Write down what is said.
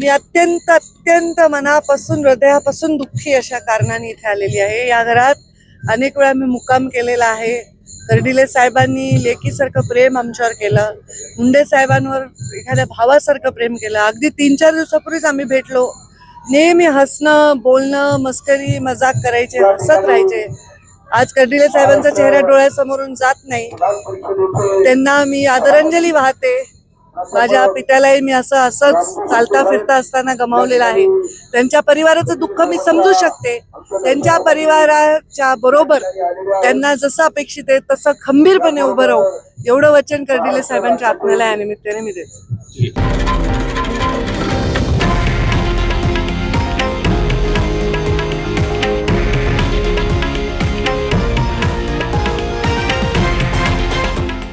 मी अत्यंत अत्यंत मनापासून हृदयापासून दुःखी अशा कारणाने इथे आलेली आहे. या घरात अनेक वेळा मी मुक्काम केलेला आहे. कर्डिले साहेबांनी लेकीसारखं प्रेम आमच्यावर केलं. मुंडे साहेबांवर एखाद्या भावासारखं प्रेम केलं. अगदी तीन चार दिवसापूर्वीच आम्ही भेटलो. नेहमी हसणं बोलणं मस्करी मजाक करायचे हसत राहायचे. आज कर्डिले साहेबांचा चेहरा डोळ्यासमोरून जात नाही. त्यांना मी आदरांजली वाहते. माझ्या पित्यालाही मी असं असंच चालता फिरता असताना गमावलेलं आहे. त्यांच्या परिवाराचं दुःख मी समजू शकते. त्यांच्या परिवाराच्या बरोबर त्यांना जसं अपेक्षित आहे तसं खंबीरपणे उभं राहू. एवढं वचन कर्डिले साहेबांच्या आत्म्याला या निमित्ताने मी देते.